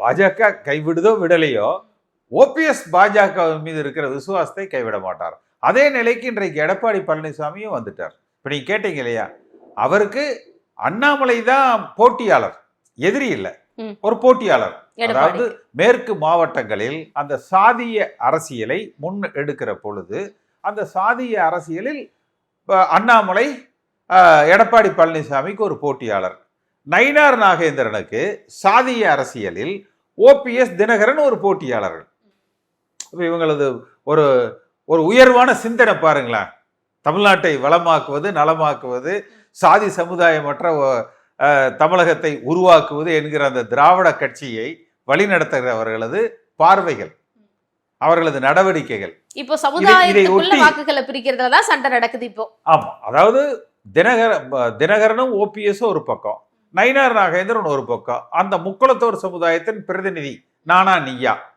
பாஜக கைவிடுதோ விடலையோ ஓபிஎஸ் பாஜக மீது இருக்கிற விசுவாசத்தை கைவிட மாட்டார். அதே நிலைக்கு இன்றைக்கு எடப்பாடி பழனிசாமியும் வந்துட்டார். இப்ப நீங்க கேட்டீங்க இல்லையா? அவருக்கு அண்ணாமலை தான் போட்டியாளர். எதிரி இல்லை. ஒரு போட்டியாளர். அதாவது மேற்கு மாவட்டங்களில் அந்த சாதிய அரசியலை முன் எடுக்கிற பொழுது அந்த சாதிய அரசியலில் அண்ணாமலை எடப்பாடி பழனிசாமிக்கு ஒரு போட்டியாளர். நயினார் நாகேந்திரனுக்கு சாதிய அரசியலில் ஓபிஎஸ் தினகரன் ஒரு போட்டியாளர்கள். அப்ப இவங்களது ஒரு ஒரு உயர்வான சிந்தனை பாருங்களேன். தமிழ்நாட்டை வளமாக்குவது நலமாக்குவது சாதி சமுதாயமற்ற தமிழகத்தை உருவாக்குவது என்கிற அந்த திராவிட கட்சியை வழிநடத்துகிறவர்களது பார்வைகள் அவர்களது நடவடிக்கைகள். இப்போ சமுதாயத்துக்குள்ள வாக்குகளை பிரிக்கிறதுல தான் சண்டை நடக்குது இப்போ. ஆமா அதாவது தினகர தினகரனும் ஓபிஎஸும் ஒரு பக்கம். நயினார் நாகேந்திரன் ஒரு பக்கம் அந்த முக்குளத்தோர் சமுதாயத்தின் பிரதிநிதி நானா நீயா.